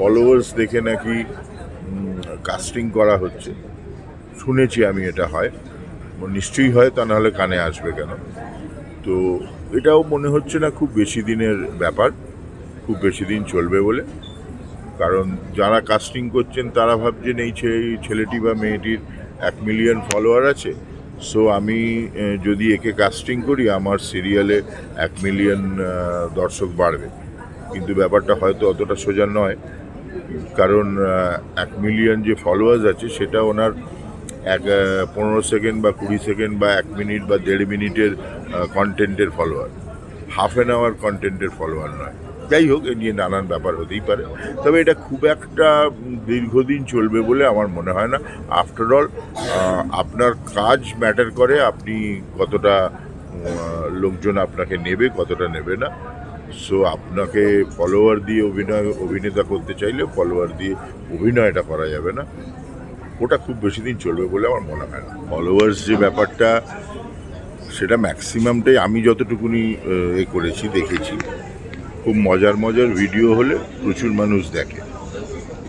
Followers দেখে নাকি casting করা হচ্ছে। শুনেছি আমি এটা হয়। নিশ্চয়ই হয়, তা নাহলে কানে আসবে কেন? তো এটাও মনে হচ্ছে না খুব বেশি দিনের ব্যাপার, খুব বেশি দিন চলবে বলে। কারণ যারা কাস্টিং করছেন, তারা ভাবছেন এই ছেলেটি বা মেয়েটির এক মিলিয়ন ফলোয়ার আছে। সো আমি যদি একে কাস্টিং করি, আমার সিরিয়ালে এক মিলিয়ন দর্শক বাড়বে। কিন্তু ব্যাপারটা হয়তো অতটা সোজা নয়। কারণ এক মিলিয়ন যে ফলোয়ার্স আছে, সেটা ওনার এক পনেরো সেকেন্ড বা কুড়ি সেকেন্ড বা এক মিনিট বা দেড় মিনিটের কন্টেন্টের ফলোয়ার হাফ অ্যান আওয়ার কন্টেন্টের ফলোয়ার নয়। যাই হোক, এ নিয়ে নানান ব্যাপার হতেই পারে। তবে এটা খুব একটা দীর্ঘদিন চলবে বলে আমার মনে হয় না। আফটার অল আপনার কাজ ম্যাটার করে, আপনি কতটা লোকজন আপনাকে নেবে, কতটা নেবে না। সো আপনাকে ফলোয়ার দিয়ে অভিনয়, অভিনেতা করতে চাইলে ফলোয়ার দিয়ে অভিনয়টা করা যাবে না। ওটা খুব বেশি দিন চলবে বলে আমার মনে হয় না। ফলোয়ার্স যে ব্যাপারটা, সেটা ম্যাক্সিমামটাই আমি যতটুকুনি এ করেছি, দেখেছি। খুব মজার মজার ভিডিও হলে প্রচুর মানুষ দেখে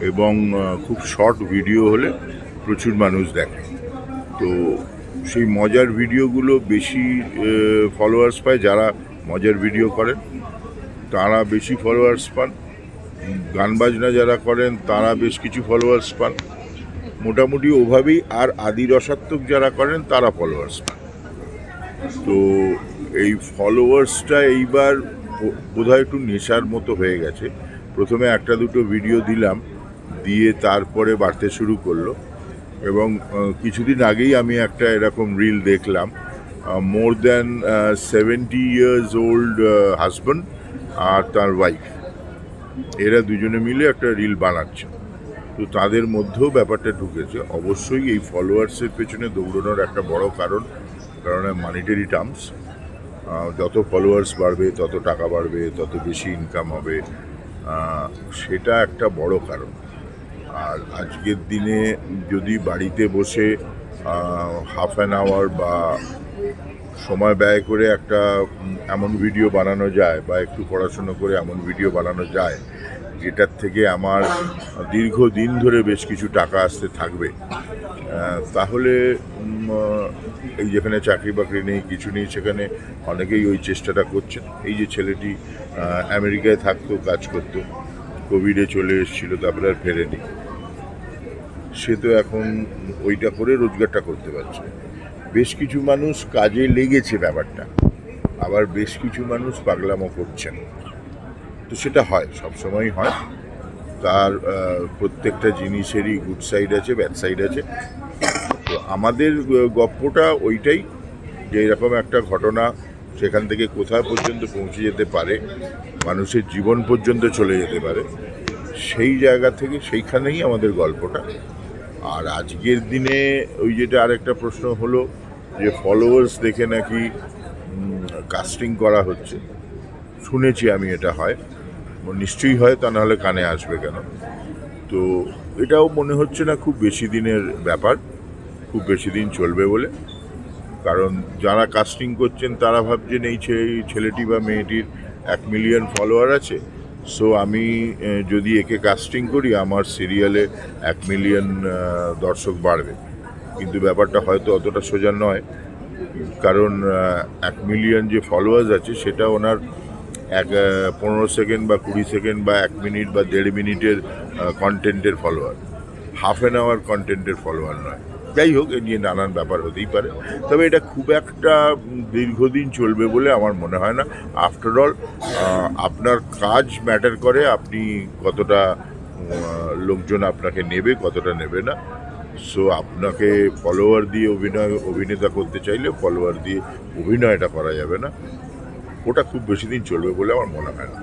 এবং খুব শর্ট ভিডিও হলে প্রচুর মানুষ দেখে। তো সেই মজার ভিডিওগুলো বেশি ফলোয়ার্স পায় যারা মজার ভিডিও করেন। তারা বেশি ফলোয়ার্স পান। গান বাজনা যারা করেন, তারা বেশ কিছু ফলোয়ার্স পান। মোটামুটি ওভাবেই আর আদি রসাত্মক যারা করেন, তারা ফলোয়ার্স পান। তো এই ফলোয়ার্সটা এইবার বোধ বোধহয় একটু নেশার মতো হয়ে গেছে। প্রথমে একটা দুটো ভিডিও দিলাম, দিয়ে তারপরে বাড়তে শুরু করল। এবং কিছুদিন আগেই আমি একটা এরকম রিল দেখলাম। More than seventy years old husband আর তার ওয়াইফ এরা দুজনে মিলে একটা রিল বানাচ্ছে। তো তাদের মধ্যেও ব্যাপারটা ঢুকেছে। অবশ্যই এই ফলোয়ার্সের পেছনে দৌড়ানোর একটা বড় কারণ কারণ মানিটারি টার্মস যত ফলোয়ার্স বাড়বে, তত টাকা বাড়বে, তত বেশি ইনকাম হবে। সেটা একটা বড় কারণ। আর আজকের দিনে যদি বাড়িতে বসে হাফ অ্যান আওয়ার বা সময় ব্যয় করে একটা এমন ভিডিও বানানো যায় বা একটু পড়াশুনো করে এমন ভিডিও বানানো যায়, যেটার থেকে আমার দীর্ঘদিন ধরে বেশ কিছু টাকা আসতে থাকবে। তাহলে এই যেখানে চাকরি বাকরি নেই, কিছু নেই, সেখানে অনেকেই ওই চেষ্টাটা করছেন। এই যে ছেলেটি আমেরিকায় থাকতো, কাজ করতো কোভিডে চলে এসেছিল, তারপরে আর ফেরেনি। সে তো এখন ওইটা করে রোজগারটা করতে পারছে। বেশ কিছু মানুষ কাজে লেগেছে ব্যাপারটা। আবার বেশ কিছু মানুষ পাগলামো করছেন। তো সেটা হয় সবসময় হয়। তার প্রত্যেকটা জিনিসেরই গুড সাইড আছে ব্যাড সাইড আছে। তো আমাদের গপ্পটা ওইটাই যে এরকম একটা ঘটনা সেখান থেকে কোথায় পর্যন্ত পৌঁছে যেতে পারে, মানুষের জীবন পর্যন্ত চলে যেতে পারে, সেই জায়গা থেকে সেইখানেই আমাদের গল্পটা। আর আজকের দিনে ওই যেটা আরেকটা প্রশ্ন হলো যে ফলোয়ার্স দেখে নাকি কাস্টিং করা হচ্ছে। শুনেছি আমি এটা হয়। নিশ্চয়ই হয়, তা নাহলে কানে আসবে কেন? তো এটাও মনে হচ্ছে না খুব বেশি দিনের ব্যাপার, খুব বেশি দিন চলবে বলে। কারণ যারা কাস্টিং করছেন তারা ভাবছেন এই ছেলেটি বা মেয়েটির এক মিলিয়ন ফলোয়ার আছে। সো আমি যদি একে কাস্টিং করি, আমার সিরিয়ালে এক মিলিয়ন দর্শক বাড়বে। কিন্তু ব্যাপারটা হয়তো অতটা সোজা নয়। কারণ এক মিলিয়ন যে ফলোয়ার্স আছে, সেটা ওনার এক পনেরো সেকেন্ড বা কুড়ি সেকেন্ড বা এক মিনিট বা দেড় মিনিটের কন্টেন্টের ফলোয়ার হাফ অ্যান আওয়ার কন্টেন্টের ফলোয়ার নয়। যাই হোক, এ নিয়ে নানান ব্যাপার হতেই পারে। তবে এটা খুব একটা দীর্ঘদিন চলবে বলে আমার মনে হয় না। আফটার অল আপনার কাজ ম্যাটার করে, আপনি কতটা লোকজন আপনাকে নেবে, কতটা নেবে না। সো আপনাকে ফলোয়ার দিয়ে অভিনয়, অভিনেতা করতে চাইলে ফলোয়ার দিয়ে অভিনয়টা করা যাবে না। ওটা খুব বেশি দিন চলবে বলে আমার মনে হয় না।